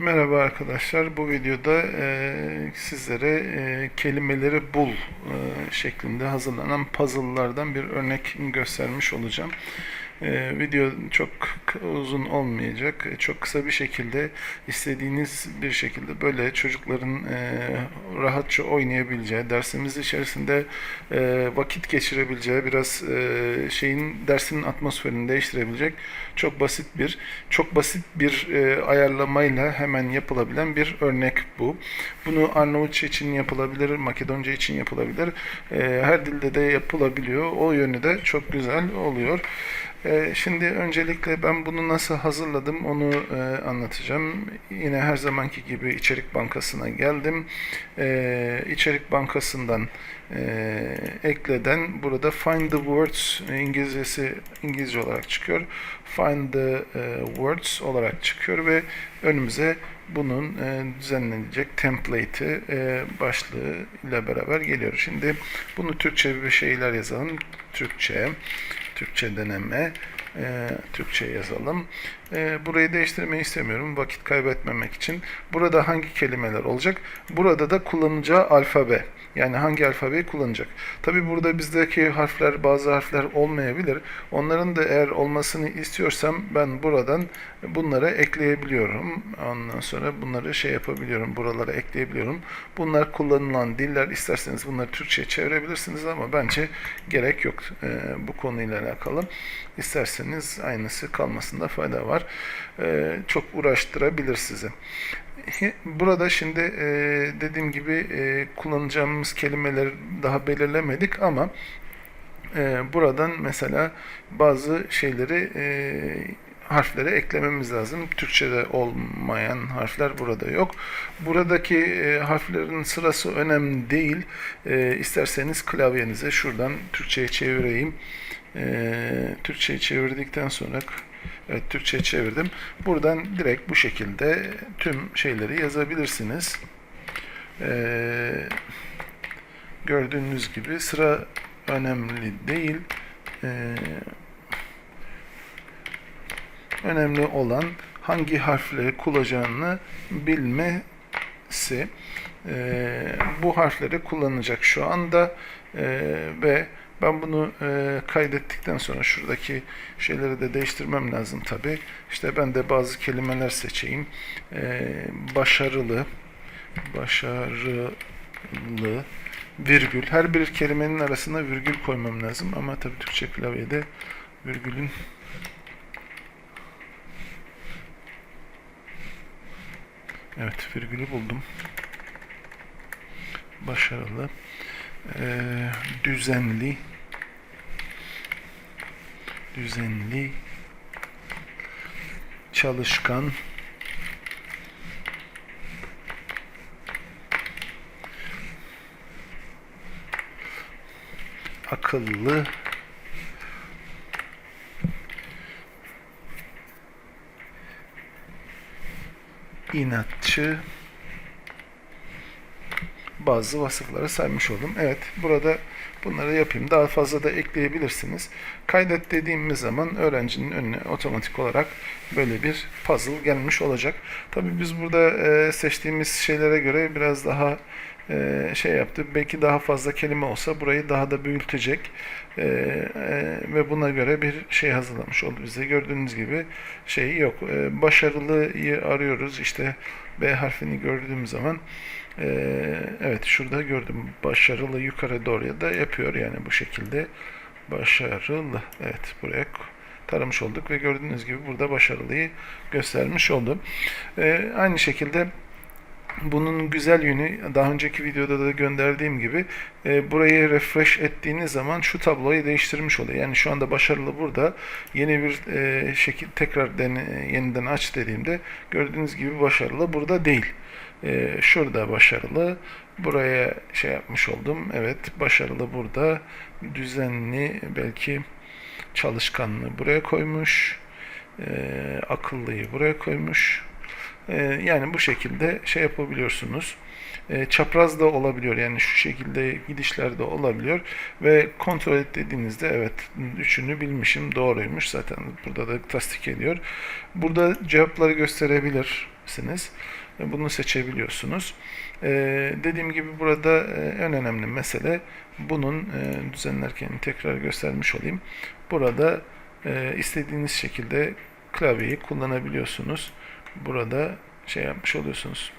Merhaba arkadaşlar. Bu videoda e, sizlere e, kelimeleri bul e, şeklinde hazırlanan puzzle'lardan bir örnek göstermiş olacağım. E, video çok uzun olmayacak. E, Çok kısa bir şekilde istediğiniz bir şekilde böyle çocukların e, rahatça oynayabileceği, dersimiz içerisinde e, vakit geçirebileceği, biraz e, şeyin dersinin atmosferini değiştirebilecek çok basit bir çok basit bir ayarlamayla hemen yapılabilen bir örnek bu. Bunu Arnavutça için yapılabilir, Makedonca için yapılabilir. Her dilde de yapılabiliyor. O yönü de çok güzel oluyor. E, şimdi öncelikle ben bunu nasıl hazırladım onu e, anlatacağım. Yine her zamanki gibi İçerik Bankası'na geldim. E, İçerik Bankası'ndan e, ekleden burada Find the Words İngilizcesi İngilizce olarak çıkıyor. Find the e, Words olarak çıkıyor ve önümüze bunun düzenlenecek template'i başlığı ile beraber geliyor. Şimdi bunu Türkçe bir şeyler yazalım. Türkçe, Türkçe deneme, e, Türkçe yazalım. E, burayı değiştirmeyi istemiyorum vakit kaybetmemek için. Burada hangi kelimeler olacak? Burada da kullanacağı alfabe. Yani hangi alfabeyi kullanacak? Tabi burada bizdeki harfler bazı harfler olmayabilir. Onların da eğer olmasını istiyorsam ben buradan bunları ekleyebiliyorum. Ondan sonra bunları şey yapabiliyorum. Buralara ekleyebiliyorum. Bunlar kullanılan diller. İsterseniz bunları Türkçe'ye çevirebilirsiniz ama bence gerek yok e, bu konuyla alakalı. İsterseniz aynısı kalmasında fayda var. E, çok uğraştırabilir sizi. Burada şimdi e, dediğim gibi e, kullanacağımız kelimeleri daha belirlemedik ama e, buradan mesela bazı şeyleri e, harflere eklememiz lazım. Türkçe'de olmayan harfler burada yok. Buradaki e, harflerin sırası önemli değil. E, isterseniz klavyenize şuradan Türkçe'ye çevireyim. E, Türkçe'ye çevirdikten sonra Evet, Türkçe çevirdim. Buradan direkt bu şekilde tüm şeyleri yazabilirsiniz. Ee, gördüğünüz gibi sıra önemli değil. Ee, önemli olan hangi harfleri kullanacağını bilmesi. Ee, bu harfleri kullanacak şu anda Ee, ve ben bunu e, kaydettikten sonra şuradaki şeyleri de değiştirmem lazım tabi. İşte ben de bazı kelimeler seçeyim. E, başarılı, başarılı, virgül. Her bir kelimenin arasına virgül koymam lazım ama tabi Türkçe klavyede virgülün Evet, virgülü buldum. Başarılı. E, düzenli. Düzenli. Çalışkan. Akıllı inatçı bazı vasıfları saymış oldum. Evet, burada bunları yapayım. Daha fazla da ekleyebilirsiniz. Kaydet dediğimiz zaman öğrencinin önüne otomatik olarak böyle bir puzzle gelmiş olacak. Tabii biz burada e, seçtiğimiz şeylere göre biraz daha e, şey yaptı. Belki daha fazla kelime olsa burayı daha da büyütecek. E, e, ve buna göre bir şey hazırlamış oldu bize. Gördüğünüz gibi şey yok. E, başarılıyı arıyoruz. İşte B harfini gördüğüm zaman ee, evet şurada gördüm. Başarılı yukarı doğruya da yapıyor yani bu şekilde. Başarılı. Evet buraya taramış olduk ve gördüğünüz gibi burada başarılıyı göstermiş oldu. Ee, aynı şekilde bunun güzel yönü daha önceki videoda da gönderdiğim gibi e, burayı refresh ettiğiniz zaman şu tabloyu değiştirmiş oluyor. Yani şu anda başarılı burada. Yeni bir e, şekil tekrar dene, yeniden aç dediğimde gördüğünüz gibi başarılı burada değil. E, şurada başarılı. Buraya şey yapmış oldum. Evet başarılı burada. Düzenli belki çalışkanlığı buraya koymuş. E, akıllıyı buraya koymuş. E, yani bu şekilde şey yapabiliyorsunuz. E, çapraz da olabiliyor. Yani şu şekilde gidişler de olabiliyor. Ve kontrol et dediğinizde evet üçünü bilmişim doğruymuş. Zaten burada da tasdik ediyor. Burada cevapları gösterebilir. seçebilirsiniz. E, Bunu seçebiliyorsunuz. E, dediğim gibi burada e, en önemli mesele bunun e, düzenlerken tekrar göstermiş olayım. Burada e, istediğiniz şekilde klavyeyi kullanabiliyorsunuz. Burada şey yapmış oluyorsunuz.